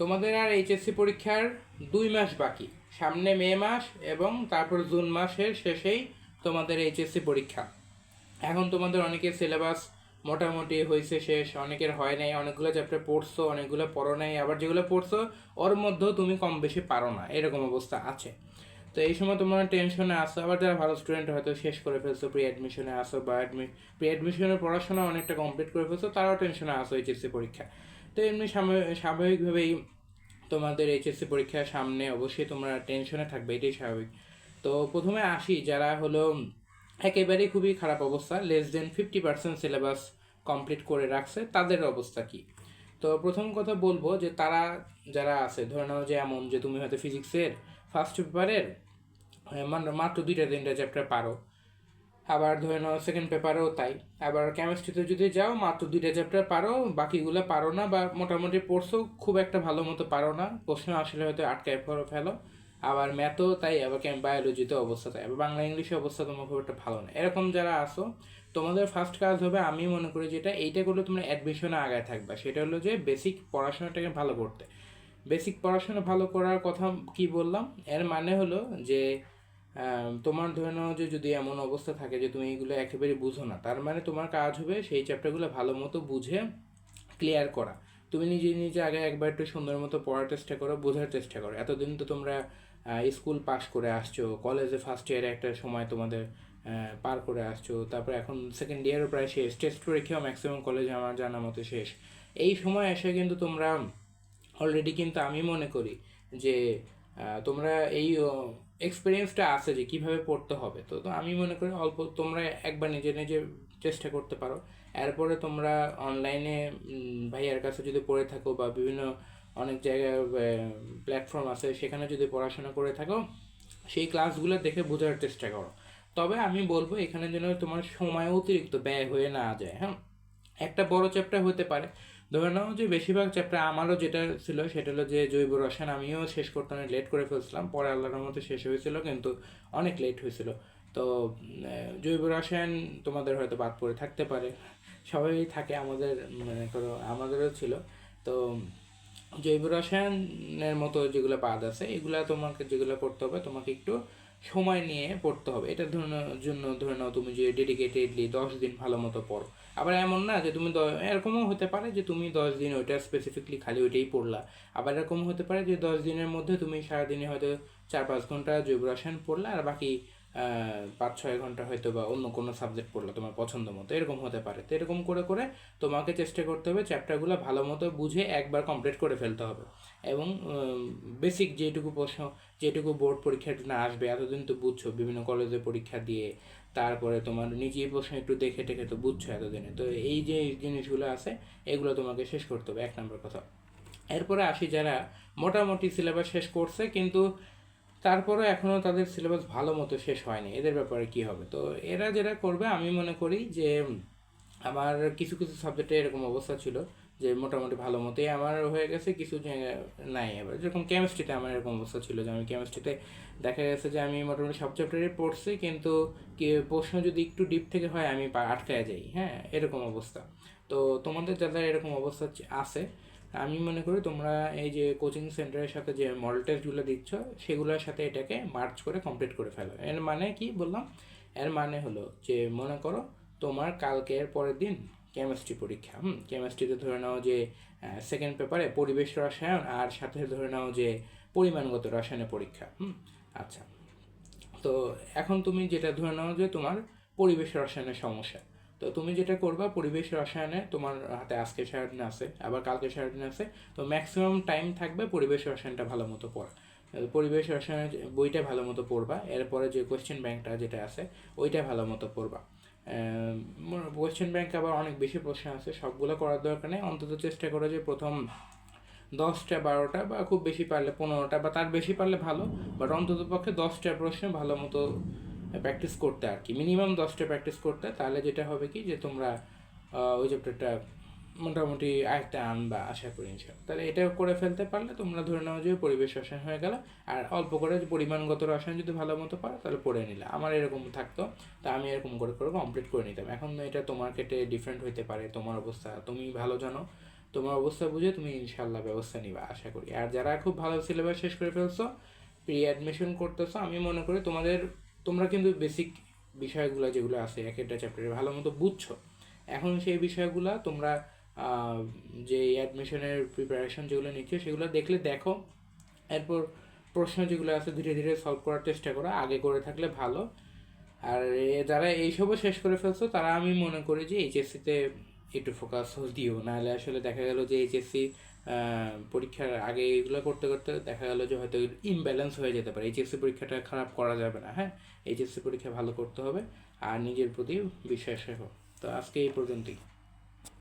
তোমাদের আর এইচএসসি পরীক্ষার দুই মাস বাকি। সামনে মে মাস এবং তারপর জুন মাসের শেষেই তোমাদের এইচএসসি পরীক্ষা। এখন তোমাদের অনেকের সিলেবাস মোটামুটি হয়েছে শেষ, অনেকের হয় নাই, অনেকগুলো চ্যাপ্টার পড়ছো, অনেকগুলো পড়ো নাই, আবার যেগুলো পড়ছো, ওর মধ্যেও তুমি কম বেশি পারো না, এরকম অবস্থা আছে। তো এই সময় তোমরা টেনশনে আসো আবার যারা ভালো স্টুডেন্ট হয়তো শেষ করে ফেলছো প্রি অ্যাডমিশনে আসো বা অ্যাডমি প্রি অ্যাডমিশনের পড়াশোনা অনেকটা কমপ্লিট করে ফেলছো, তারাও টেনশনে আসো এইচএসসি পরীক্ষা। তো এমনি স্বাভাবিকভাবেই তোমাদের এইচএসসি পরীক্ষার সামনে অবশ্যই তোমরা টেনশনে থাকবে, এটাই স্বাভাবিক। তো প্রথমে আসি, যারা হলো একেবারেই খুবই খারাপ অবস্থা less than fifty percent syllabus complete করে রাখছে, তাদের অবস্থা কি? তো প্রথম কথা বলব যে তারা যারা আছে, ধরে নাও যে এমন যে তুমি হয়তো ফিজিক্সের ফার্স্ট পেপারের মাত্র দুইটা তিনটা চ্যাপ্টার পারো। আবার ধরে নাও সেকেন্ড পেপারেও তাই। আবার কেমিস্ট্রিতে যদি যাও, মাত্র দুইটা চ্যাপ্টার পারো, বাকিগুলো পারো না বা মোটামুটি পড়ছো, খুব একটা ভালো মতো পারো না। প্রশ্ন আসলে হয়তো আটকায় ফেলো ফেলো। আবার ম্যাথও তাই, আবার বায়োলজিতে অবস্থা তাই। আবার বাংলা ইংলিশে অবস্থা তোমার খুব একটা ভালো না। এরকম যারা আসো তোমাদের ফার্স্ট কাজ হবে, আমি মনে করি যেটা, এইটা করলে তোমরা অ্যাডমিশনে আগায় থাকবা। সেটা হলো যে বেসিক পড়াশোনাটাকে ভালো করতে। বেসিক পড়াশোনা ভালো করার কথা কি বললাম? এর মানে হলো যে তোমার ধরে নাও যে যদি এমন অবস্থা থাকে যে তুমি এগুলো একেবারে বুঝো না, তার মানে তোমার কাজ হবে সেই চ্যাপ্টারগুলো ভালো মতো বুঝে ক্লিয়ার করা। তুমি নিজে নিজে আগে একবার একটু সুন্দর মতো পড়ার চেষ্টা করো, বোঝার চেষ্টা করো। এতদিন তো তোমরা স্কুল পাশ করে আসছো কলেজে ফার্স্ট ইয়ারে একটা সময় তোমাদের পার করে আসছো, তারপর এখন সেকেন্ড ইয়ারও প্রায় শেষ টেস্ট পরীক্ষাও ম্যাক্সিমাম কলেজে আমার জানা মতো শেষ। এই সময় এসে কিন্তু তোমরা অলরেডি কিন্তু আমি মনে করি যে তোমরা এই এক্সপিরিয়েন্সটা আছে যে কীভাবে পড়তে হবে। তো তো আমি মনে করি অল্প তোমরা একবার নিজে নিজে চেষ্টা করতে পারো। এরপরে তোমরা অনলাইনে ভাইয়ার কাছে যদি পড়ে থাকো বা বিভিন্ন অনেক জায়গায় প্ল্যাটফর্ম আছে, সেখানে যদি পড়াশোনা করে থাকো, সেই ক্লাসগুলো দেখে বোঝার চেষ্টা করো। তবে আমি বলব এখানে যেন তোমার সময় অতিরিক্ত ব্যয় হয়ে না যায় হ্যাঁ? একটা বড় চ্যাপ্টার হতে পারে। ধরে নাও যে বেশিরভাগ চ্যাপ্টার আমারও যেটা ছিল সেটা হলো যে জৈব রসায়ন আমিও শেষ করতে অনেক লেট করে ফেলছিলাম। পরে আল্লাহর মতো শেষ হয়েছিল, কিন্তু অনেক লেট হয়েছিল। তো জৈব রসায়ন তোমাদের হয়তো বাদ পড়ে থাকতে পারে। সবাই থাকে আমাদের, মনে করো আমাদেরও ছিল। তো, জৈব রসায়নের মতো যেগুলো বাদ আছে, এগুলো তোমাকে, যেগুলো করতে হবে, তোমাকে একটু সময় নিয়ে পড়তে হবে। এটা ধরনের জন্য ধরে নাও তুমি যে ডেডিকেটেডলি দশ দিন ভালো মতো পড়ো। আবার এমন না যে তুমি এরকমও হতে পারে যে তুমি দশ দিন ওইটা স্পেসিফিকলি খালি ওইটাই পড়লা। আবার এরকম হতে পারে যে দশ দিনের মধ্যে তুমি সারাদিনে হয়তো চার পাঁচ ঘণ্টা জৈব রসায়ন পড়লা আর বাকি পাঁচ, ছয় ঘণ্টা হয়তো বা অন্য কোনো সাবজেক্ট পড়ল তোমার পছন্দ মতো, এরকম হতে পারে। তো এরকম করে করে তোমাকে চেষ্টা করতে হবে চ্যাপ্টারগুলো ভালো মতো বুঝে একবার কমপ্লিট করে ফেলতে হবে। এবং বেসিক যেটুকু প্রশ্ন, যেটুকু বোর্ড পরীক্ষার জন্য আসবে, এতদিন তো বুঝছ, বিভিন্ন কলেজে পরীক্ষা দিয়ে তারপরে তোমার নিজেই প্রশ্ন একটু দেখে টেখে তো বুঝছ এতদিনে। তো এই যে জিনিসগুলো আছে, এগুলো তোমাকে শেষ করতে হবে, এক নম্বর কথা। এরপরে আসি যারা মোটামুটি সিলেবাস শেষ করছে, কিন্তু তারপরে এখনও তাদের সিলেবাস ভালো মতো শেষ হয়নি। এদের ব্যাপারে কি হবে? তো এরা যেটা করবে, আমি মনে করি যে, আমার কিছু কিছু সাবজেক্টে এরকম অবস্থা ছিল যে, মোটামুটি ভালো মতোই আমার হয়ে গেছে, কিছু নাই এবার। যেরকম কেমিস্ট্রিতে আমার এরকম অবস্থা ছিল যে, আমি কেমিস্ট্রিতে দেখা গেছে যে, আমি মোটামুটি সব চ্যাপ্টারে পড়ছি, কিন্তু প্রশ্ন যদি একটু ডিপ থেকে হয়, আমি আটকায় যাই। হ্যাঁ এরকম অবস্থা। তো তোমাদের যাদের এরকম অবস্থা আছে আমি মনে করি তোমরা এই যে কোচিং সেন্টারের সাথে যে মডেল টেস্টগুলো দিচ্ছ, সেগুলোর সাথে এটাকে মার্চ করে কমপ্লিট করে ফেলো। এর মানে কি বললাম? এর মানে হলো যে মনে করো তোমার কালকের পরের দিন কেমিস্ট্রি পরীক্ষা, হুম? কেমিস্ট্রিতে ধরে নাও যে সেকেন্ড পেপারে পরিবেশ রসায়ন আর সাথে ধরে নাও যে পরিমাণগত রসায়নের পরীক্ষা, হুম? আচ্ছা। তো এখন তুমি যেটা ধরে নাও যে তোমার পরিবেশ রসায়নের সমস্যা। তো তুমি যেটা করবা, পরিবেশ রসায়নে তোমার হাতে আজকে সারাদিন আছে, আবার কালকে সারাদিন আছে, তো ম্যাক্সিমাম টাইম থাকবে পরিবেশ রসায়নটা ভালো মতো পড়া। পরিবেশ রসায়নের বইটা ভালো মতো পড়বা, এরপরে যে কোয়েশ্চেন ব্যাংকটা যেটা আছে, ওইটা ভালো মতো পড়বা। কোয়েশ্চেন ব্যাংক আবার অনেক বেশি প্রশ্ন আছে, সবগুলো করার দরকার নেই, অন্তত চেষ্টা করো যে প্রথম দশটা, বারোটা বা খুব বেশি পারলে পনেরোটা, বা তার বেশি পারলে ভালো বাট অন্তত পক্ষে দশটা প্রশ্ন ভালো মতো প্র্যাকটিস করতে আর কি। মিনিমাম দশটা প্র্যাকটিস করতে, তাহলে যেটা হবে কি যে তোমরা ওই চ্যাপ্টারটা মোটামুটি আরেকটা আনবা আশা করি তাহলে এটা করে ফেলতে পারলে তোমরা ধরে নাও যে পরিবেশ রসায়ন হয়ে গেল। আর অল্প করে পরিমাণগত রসায়ন যদি ভালো মতো পারো, তাহলে পড়ে নিলে। আমার এরকম থাকতো, তা আমি এরকম করে করে কমপ্লিট করে নিতাম। এখন এটা তোমার ক্ষেত্রে ডিফারেন্ট হইতে পারে, তোমার অবস্থা, তুমি ভালো জানো। তোমার অবস্থা বুঝে তুমি ইনশাল্লাহ ব্যবস্থা নিবা, আশা করি। আর যারা খুব ভালো সিলেবাস শেষ করে ফেলছো প্রি অ্যাডমিশন করতেছো, আমি মনে করি তোমাদের তোমরা কিন্তু বেসিক বিষয়গুলো যেগুলো আছে, এক একটা চ্যাপ্টারে ভালো মতো বুঝছ। এখন সেই বিষয়গুলো তোমরা যে অ্যাডমিশনের প্রিপারেশন যেগুলো নিচ্ছ, সেগুলো দেখলে দেখো। এরপর প্রশ্ন যেগুলো আছে, ধীরে ধীরে সলভ করার চেষ্টা করো। আগে করে থাকলে ভালো। আর যারা এইসবও শেষ করে ফেলছো, তারা আমি মনে করি যে এইচএসসিতে একটু ফোকাস দিও। নাহলে আসলে দেখা গেল যে এইচএসসি পরীক্ষার আগে এগুলো করতে করতে দেখা গেলো যে হয়তো ইমব্যালেন্স হয়ে যেতে পারে। এইচএসসি পরীক্ষাটা খারাপ করা যাবে না হ্যাঁ? এইচএসসি পরীক্ষা ভালো করতে হবে আর নিজের প্রতি বিশ্বাস রাখো তো আজকে এই পর্যন্তই।